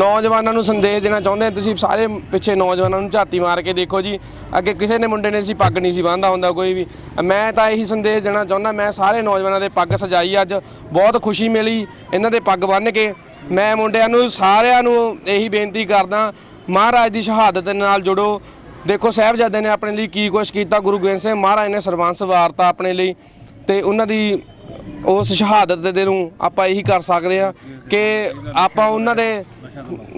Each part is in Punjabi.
ਨੌਜਵਾਨਾਂ ਨੂੰ ਸੰਦੇਸ਼ ਦੇਣਾ ਚਾਹੁੰਦੇ ਹਾਂ। ਤੁਸੀਂ ਸਾਰੇ ਪਿੱਛੇ ਨੌਜਵਾਨਾਂ ਨੂੰ ਝਾਤੀ ਮਾਰ ਕੇ ਦੇਖੋ ਜੀ। ਅੱਗੇ ਕਿਸੇ ਨੇ ਮੁੰਡੇ ਨੇ ਸੀ ਪੱਗ ਨਹੀਂ ਸੀ ਬੰਨ੍ਹਦਾ ਹੁੰਦਾ ਕੋਈ ਵੀ। ਮੈਂ ਤਾਂ ਇਹੀ ਸੰਦੇਸ਼ ਦੇਣਾ ਚਾਹੁੰਦਾ, ਮੈਂ ਸਾਰੇ ਨੌਜਵਾਨਾਂ ਦੇ ਪੱਗ ਸਜਾਈ ਅੱਜ। ਬਹੁਤ ਖੁਸ਼ੀ ਮਿਲੀ ਇਹਨਾਂ ਦੇ ਪੱਗ ਬੰਨ੍ਹ ਕੇ। ਮੈਂ ਮੁੰਡਿਆਂ ਨੂੰ, ਸਾਰਿਆਂ ਨੂੰ ਇਹੀ ਬੇਨਤੀ ਕਰਦਾ, ਮਹਾਰਾਜ ਦੀ ਸ਼ਹਾਦਤ ਨਾਲ ਜੁੜੋ। ਦੇਖੋ ਸਾਹਿਬਜ਼ਾਦੇ ਨੇ ਆਪਣੇ ਲਈ ਕੀ ਕੁਛ ਕੀਤਾ, ਗੁਰੂ ਗੋਬਿੰਦ ਸਿੰਘ ਮਹਾਰਾਜ ਨੇ ਸਰਬੰਸ ਵਾਰਤਾ ਆਪਣੇ ਲਈ ਤੇ ਉਹਨਾਂ ਦੀ ਉਸ ਸ਼ਹਾਦਤ ਦੇ ਦਿਨ ਨੂੰ ਆਪਾਂ ਇਹੀ ਕਰ ਸਕਦੇ ਆ ਕਿ ਆਪਾਂ ਉਹਨਾਂ ਦੇ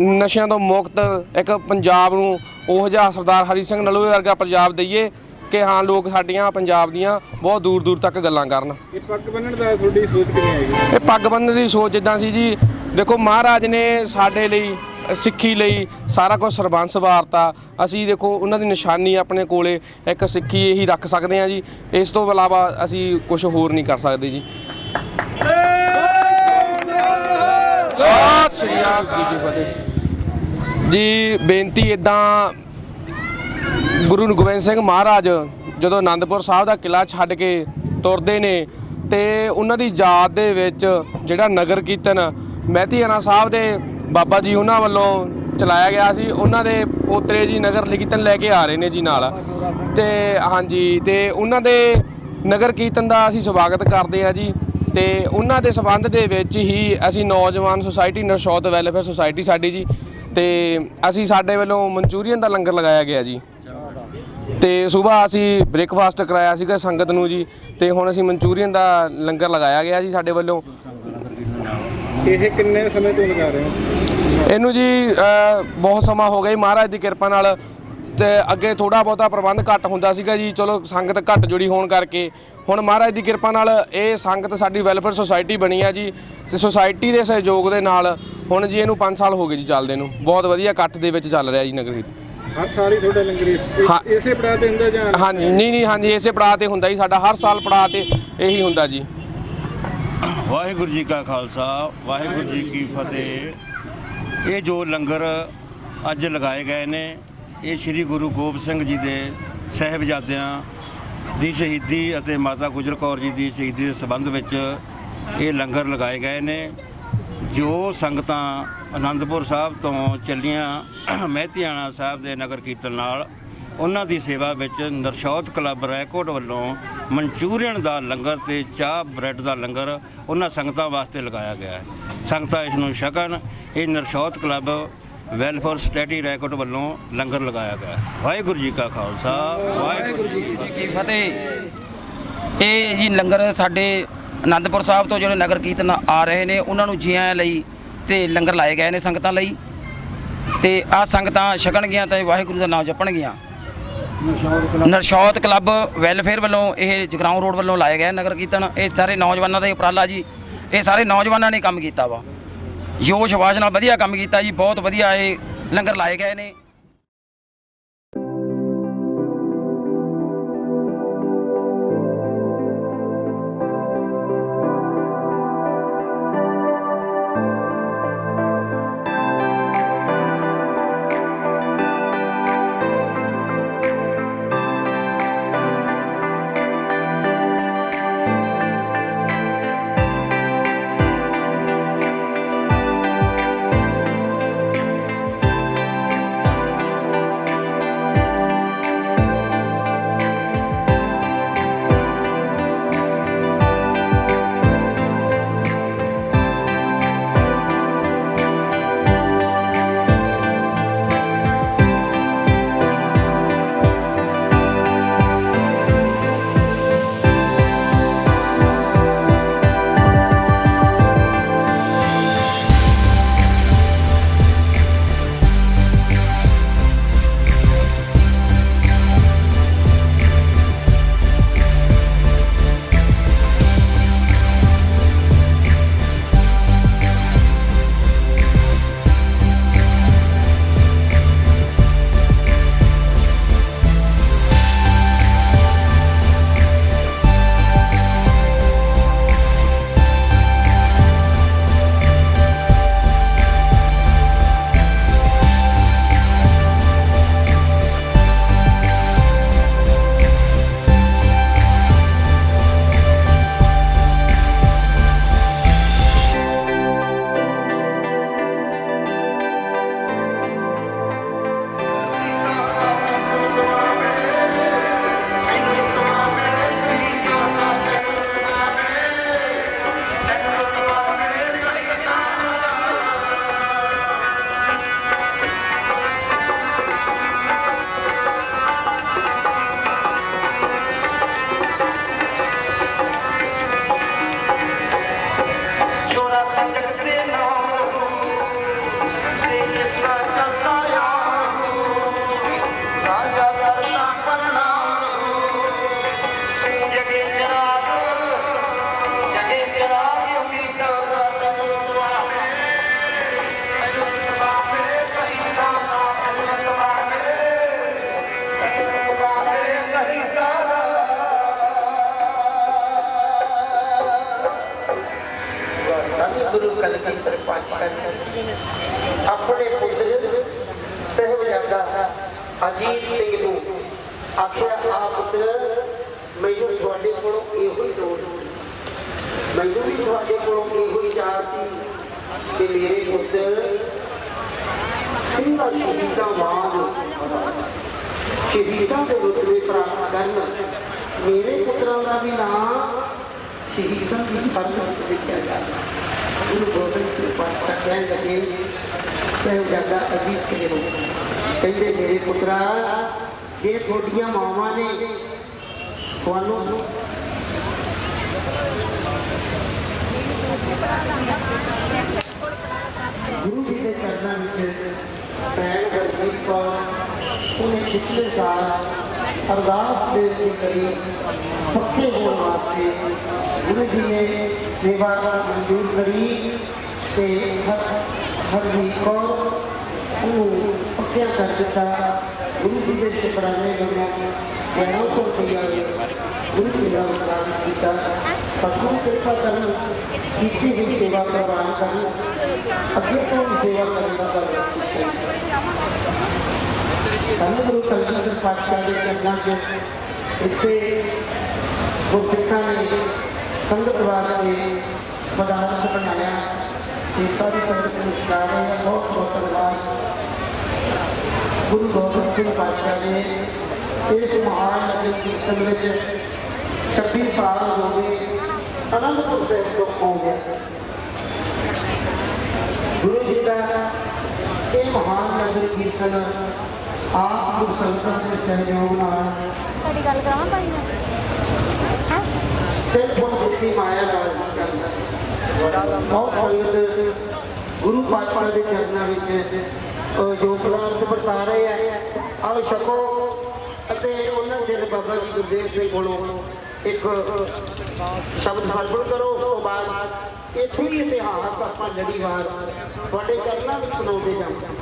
ਨਸ਼ਿਆਂ ਤੋਂ ਮੁਕਤ ਇੱਕ ਪੰਜਾਬ ਨੂੰ ਉਹ ਜਿਹਾ ਸਰਦਾਰ ਹਰੀ ਸਿੰਘ ਨਲੂਏ ਵਰਗਾ ਪੰਜਾਬ ਦਈਏ ਕਿ ਹਾਂ ਲੋਕ ਸਾਡੀਆਂ ਪੰਜਾਬ ਦੀਆਂ ਬਹੁਤ ਦੂਰ ਦੂਰ ਤੱਕ ਗੱਲਾਂ ਕਰਨ। ਇਹ ਪੱਗ ਬੰਨਣ ਦਾ ਤੁਹਾਡੀ ਸੋਚ ਕਿਵੇਂ ਆਈ ਇਹ ਪੱਗ ਬੰਨ੍ਹਣ ਦੀ ਸੋਚ ਇਦਾਂ ਸੀ ਜੀ ਦੇਖੋ ਮਹਾਰਾਜ ਨੇ ਸਾਡੇ ਲਈ ਸਿੱਖੀ ਲਈ ਸਾਰਾ ਕੁਝ ਸਰਬੰਸ ਵਾਰਤਾ। ਅਸੀਂ ਦੇਖੋ, ਉਹਨਾਂ ਦੀ ਨਿਸ਼ਾਨੀ ਆਪਣੇ ਕੋਲੇ ਇੱਕ ਸਿੱਖੀ ਇਹੀ ਰੱਖ ਸਕਦੇ ਹਾਂ ਜੀ। ਇਸ ਤੋਂ ਇਲਾਵਾ ਅਸੀਂ ਕੁਝ ਹੋਰ ਨਹੀਂ ਕਰ ਸਕਦੇ ਜੀ। ਸਤਿ ਸ਼੍ਰੀ ਅਕਾਲ ਜੀ ਫਤਿਹ। ਜੀ, ਬੇਨਤੀ ਇਦਾਂ ਗੁਰੂ ਗੋਬਿੰਦ ਸਿੰਘ ਮਹਾਰਾਜ ਜਦੋਂ ਆਨੰਦਪੁਰ ਸਾਹਿਬ ਦਾ ਕਿਲਾ ਛੱਡ ਕੇ ਤੁਰਦੇ ਨੇ ਤੇ ਉਹਨਾਂ ਦੀ ਯਾਦ ਦੇ ਵਿੱਚ ਜਿਹੜਾ ਨਗਰ ਕੀਰਤਨ ਮਹਿਤੀਆਣਾ ਸਾਹਿਬ ਦੇ ਬਾਬਾ ਜੀ ਉਹਨਾਂ ਵੱਲੋਂ ਚਲਾਇਆ ਗਿਆ ਸੀ। ਉਹਨਾਂ ਦੇ ਪੋਤਰੇ ਜੀ ਨਗਰ ਕੀਰਤਨ ਲੈ ਕੇ ਆ ਰਹੇ ਨੇ ਜੀ ਨਾਲ। ਤੇ ਹਾਂਜੀ, ਤੇ ਉਹਨਾਂ ਦੇ ਨਗਰ ਕੀਰਤਨ ਦਾ ਅਸੀਂ ਸਵਾਗਤ ਕਰਦੇ ਹਾਂ ਜੀ। ਤੇ ਉਹਨਾਂ ਦੇ ਸਬੰਧ ਦੇ ਵਿੱਚ ਹੀ ਅਸੀਂ ਨੌਜਵਾਨ ਸੁਸਾਇਟੀ ਨਸ਼ੌਤ ਵੈਲਫੇਅਰ ਸੁਸਾਇਟੀ ਸਾਡੀ ਜੀ। ਤੇ ਅਸੀਂ ਸਾਡੇ ਵੱਲੋਂ ਮਨਚੂਰੀਅਨ ਦਾ ਲੰਗਰ ਲਗਾਇਆ ਗਿਆ ਜੀ। ਤੇ ਸਵੇਰ ਅਸੀਂ ਬ੍ਰੇਕਫਾਸਟ ਕਰਾਇਆ ਸੀਗਾ ਸੰਗਤ ਨੂੰ ਜੀ। ਤੇ ਹੁਣ ਅਸੀਂ ਮਨਚੂਰੀਅਨ ਦਾ ਲੰਗਰ ਲਗਾਇਆ ਗਿਆ ਜੀ ਸਾਡੇ ਵੱਲੋਂ। ਇਹ ਕਿੰਨੇ ਸਮੇਂ ਤੋਂ ਲਗਾ ਰਹੇ ਹੋ? ਇਹਨੂੰ ਜੀ ਬਹੁਤ ਸਮਾਂ ਹੋ ਗਿਆ ਜੀ। ਮਹਾਰਾਜ ਦੀ ਕਿਰਪਾ ਨਾਲ ਤੇ ਅੱਗੇ ਥੋੜਾ ਬਹੁਤਾ ਪ੍ਰਬੰਧ ਘੱਟ ਹੁੰਦਾ ਸੀਗਾ ਜੀ। ਚਲੋ ਸੰਗਤ ਘੱਟ ਜੁੜੀ ਹੋਣ ਕਰਕੇ। ਹੁਣ ਮਹਾਰਾਜ ਦੀ ਕਿਰਪਾ ਨਾਲ ਇਹ ਸੰਗਤ ਸਾਡੀ ਵੈਲਫੇਅਰ ਸੁਸਾਇਟੀ ਬਣੀ ਆ ਜੀ। ਤੇ ਸੁਸਾਇਟੀ ਦੇ ਸਹਿਯੋਗ ਦੇ ਨਾਲ ਹੁਣ ਜੀ ਇਹਨੂੰ 5 ਸਾਲ ਹੋ ਗਏ ਜੀ ਚੱਲਦੇ ਨੂੰ। ਬਹੁਤ ਵਧੀਆ ਇਕੱਠ ਦੇ ਵਿੱਚ ਚੱਲ ਰਿਹਾ ਜੀ ਨਗਰ ਕੀਰਤਨ। ਹਰ ਸਾਲ ਹੀ ਤੁਹਾਡਾ ਲੰਗਰ। ਇਸੇ ਪੜਾਅ ਤੇ ਹੁੰਦਾ ਜਾਂ ਹਾਂਜੀ ਨਹੀਂ ਨਹੀਂ ਹਾਂਜੀ ਇਸੇ ਪੜਾਅ ਤੇ ਹੁੰਦਾ ਜੀ। ਸਾਡਾ ਹਰ ਸਾਲ ਪੜਾਅ ਤੇ ਇਹੀ ਹੁੰਦਾ ਜੀ। ਵਾਹਿਗੁਰੂ ਜੀ ਕਾ ਖਾਲਸਾ, ਵਾਹਿਗੁਰੂ ਜੀ ਕੀ ਫਤਿਹ। ਇਹ ਜੋ ਲੰਗਰ ਅੱਜ ਲਗਾਏ ਗਏ ਨੇ, ਇਹ ਸ੍ਰੀ ਗੁਰੂ ਗੋਬਿੰਦ ਸਿੰਘ ਜੀ ਦੇ ਸਹਿਬਜ਼ਾਦਿਆਂ ਦੀ ਸ਼ਹੀਦੀ ਅਤੇ ਮਾਤਾ ਗੁਜਰ ਕੌਰ ਜੀ ਦੀ ਸ਼ਹੀਦੀ ਦੇ ਸੰਬੰਧ ਵਿੱਚ ਇਹ ਲੰਗਰ ਲਗਾਏ ਗਏ ਨੇ, ਜੋ ਸੰਗਤਾਂ ਆਨੰਦਪੁਰ ਸਾਹਿਬ ਤੋਂ ਚੱਲੀਆਂ, ਮਹਿਤੀਆਣਾ ਸਾਹਿਬ ਦੇ ਨਗਰ ਕੀਰਤਨ ਨਾਲ ਉਹਨਾਂ ਦੀ ਸੇਵਾ ਵਿੱਚ ਨਰਸ਼ੌਤ ਕਲੱਬ ਰੈਕੋਰਡ ਵੱਲੋਂ ਮਨਚੂਰੀਅਨ ਦਾ ਲੰਗਰ ਤੇ ਚਾਹ, ਬ੍ਰੈਡ ਦਾ ਲੰਗਰ ਉਹਨਾਂ ਸੰਗਤਾਂ ਵਾਸਤੇ ਲਗਾਇਆ ਗਿਆ ਹੈ। ਸੰਗਤਾਂ ਇਸ ਨੂੰ ਛਕਣ ਇਹ ਨਰਸ਼ੌਤ ਕਲੱਬ ਵੈਲਫੇਅਰ ਸਟੇਟੀ ਰੈਕੋਰਡ ਵੱਲੋਂ ਲੰਗਰ ਲਗਾਇਆ ਗਿਆ ਵਾਹਿਗੁਰੂ ਜੀ ਕਾ ਖਾਲਸਾ, ਵਾਹਿਗੁਰੂ ਜੀ ਕੀ ਫਤਿਹ। ਇਹ ਜੀ ਲੰਗਰ ਸਾਡੇ ਆਨੰਦਪੁਰ ਸਾਹਿਬ ਤੋਂ ਜਿਹੜੇ ਨਗਰ ਕੀਰਤਨ ਆ ਰਹੇ ਨੇ, ਉਹਨਾਂ ਨੂੰ ਜੀਆਂ ਲਈ ਤੇ ਲੰਗਰ ਲਾਏ ਗਏ ਨੇ ਸੰਗਤਾਂ ਲਈ। ਤੇ ਆ ਸੰਗਤਾਂ ਛਕਣਗੀਆਂ ਤੇ ਵਾਹਿਗੁਰੂ ਦਾ ਨਾਮ ਜਪਣਗੀਆਂ। ਨਰਸ਼ੌਤ ਕਲੱਬ? ਵੈਲਫੇਅਰ ਵੱਲੋਂ ਇਹ ਜਗਰਾਉਂ ਰੋਡ ਵੱਲੋਂ ਲਾਏ ਗਏ ਨਗਰ ਕੀਰਤਨ। ਇਹ ਸਾਰੇ ਨੌਜਵਾਨਾਂ ਦਾ ਉਪਰਾਲਾ ਜੀ। ਇਹ ਸਾਰੇ ਨੌਜਵਾਨਾਂ ਨੇ ਕੰਮ ਕੀਤਾ ਵਾ। ਜੋਸ਼ ਆਵਾਜ਼ ਨਾਲ ਵਧੀਆ ਕੰਮ ਕੀਤਾ ਜੀ। ਬਹੁਤ ਵਧੀਆ ਇਹ ਲੰਗਰ ਲਾਏ ਗਏ ਨੇ। ਕਰੀ ਆਪਣੇ ਪੁੱਤਰ ਸਹਿਬਜ਼ਾਦਾ ਅਜੀਤ ਸਿੰਘ ਨੂੰ। ਆਖਿਆ, ਆ ਪੁੱਤਰ, ਮੈਨੂੰ ਤੁਹਾਡੇ ਕੋਲੋਂ ਇਹੋ ਹੀ ਲੋੜ ਸੀ। ਮੈਨੂੰ ਵੀ ਤੁਹਾਡੇ ਕੋਲੋਂ ਇਹੋ ਹੀ ਚਾਹ ਸੀ ਕਿ ਮੇਰੇ ਪੁੱਤਰ ਸਿੰਘਾਂ ਸ਼ਹੀਦਾਂ ਵਾਂਗ ਸ਼ਹੀਦਾਂ ਦੇ ਰੁਤਬੇ ਪ੍ਰਾਪਤ ਕਰਨ। ਮੇਰੇ ਪੁੱਤਰਾਂ ਦਾ ਵੀ ਨਾਮ ਸ਼ਹੀਦਾਂ ਦੀ ਫਰਜ਼ ਵਿੱਚ ਲਿਖਿਆ ਜਾਵੇ ਪਾਤਸ਼ਾਹ ਕਹਿਣ ਲੱਗੇ ਸਾਹਿਬਜ਼ਾਦਾ ਅਜੀਤ ਸਿੰਘ ਨੂੰ ਕਹਿੰਦੇ ਮੇਰੇ ਪੁੱਤਰਾ ਇਹ ਤੁਹਾਡੀਆਂ ਮਾਵਾਂ ਨੇ ਤੁਹਾਨੂੰ ਗੁਰੂ ਜੀ ਦੇ ਚਰਨਾਂ ਵਿੱਚ ਪੈਰ ਵਰਗੀਤ ਕੌਰ ਉਹਨੇ ਪਿਛਲੇ ਸਾਲ ਅਰਦਾਸ ਦੇ ਕੇ ਕਰੀ ਪੱਕੇ ਹੋਣ ਵਾਸਤੇ ਗੁਰੂ ਜੀ ਨੇ ਸੇਵਾ ਮਨਜ਼ੂਰ ਕਰੀ ਤੇ ਹਰਜੀਤ ਕੌਰ ਨੂੰ ਪੱਕਿਆ ਕਰ ਦਿੱਤਾ ਗੁਰੂ ਜੀ ਦੇ ਸ਼ੁਕਰਾਨੇ ਵੱਲੋਂ ਗਿਆਰਾਂ ਸੌ ਰੁਪਈਆ ਗੁਰੂ ਜੀ ਦਾ ਵਰਦਾਨ ਕੀਤਾ। ਸਤਿਗੁਰੂ ਕਿਰਪਾ ਕਰਨ ਕੀਤੀ ਹੋਈ ਸੇਵਾ ਪ੍ਰਵਾਨ ਕਰਨ। ਅੱਗੇ ਤੋਂ ਸੇਵਾ ਕਰਨ ਦਾ ਬਰਕਤ ਗੁਰੂ ਕਲਗੀਧਰ ਪਾਤਸ਼ਾਹ ਦੇ ਚਰਨਾਂ 'ਚ ਇੱਥੇ ਗੁਰਸਿੱਖਾਂ ਨੇ ਸੰਗਤ ਵਾਸਤੇ ਪਦਾਰਥ ਬਣਾਇਆ। ਤੇ ਸਾਰੀ ਸੰਗਤ ਨੂੰ ਸਿਖਾ ਰਹੇ ਹਾਂ ਬਹੁਤ ਬਹੁਤ ਧੰਨਵਾਦ ਗੁਰੂ ਗੋਬਿੰਦ ਸਿੰਘ ਪਾਤਸ਼ਾਹ ਨੇ ਇਸ ਮਹਾਨ ਨਗਰ ਕੀਰਤਨ ਵਿੱਚ 26 ਸਾਲ ਹੋ ਗਏ ਅਨੰਦਪੁਰ ਸਾਹਿਬ ਤੋਂ ਹੋ ਗਿਆ ਗੁਰੂ ਜੀ ਦਾ ਇਹ ਮਹਾਨ ਨਗਰ ਕੀਰਤਨ ਆਪ ਗੁਰੂ ਸੰਗਤਾਂ ਦੇ ਬਹੁਤ ਸੰਗਤ ਗੁਰੂ ਪਾਤਸ਼ਾਹ ਦੇ ਚਰਨਾਂ ਵਿੱਚ ਅਹ, ਜੋ ਪਦਾਰਥ ਵਰਤਾ ਰਹੇ ਆ ਆਓ ਛਕੋ ਅਤੇ ਉਹਨਾਂ ਦੇ ਬਾਬਾ ਜੀ ਗੁਰਦੇਵ ਸਿੰਘ ਕੋਲੋਂ ਇੱਕ ਸ਼ਬਦ ਸਰਵਣ ਕਰੋ ਉਸ ਤੋਂ ਬਾਅਦ ਇੱਥੇ ਹੀ ਇਤਿਹਾਸ ਆਪਾਂ ਲੜੀਵਾਰ ਤੁਹਾਡੇ ਚਰਨਾਂ ਵਿੱਚ ਸੁਣਾਉਂਦੇ ਜਾਵਾਂਗੇ।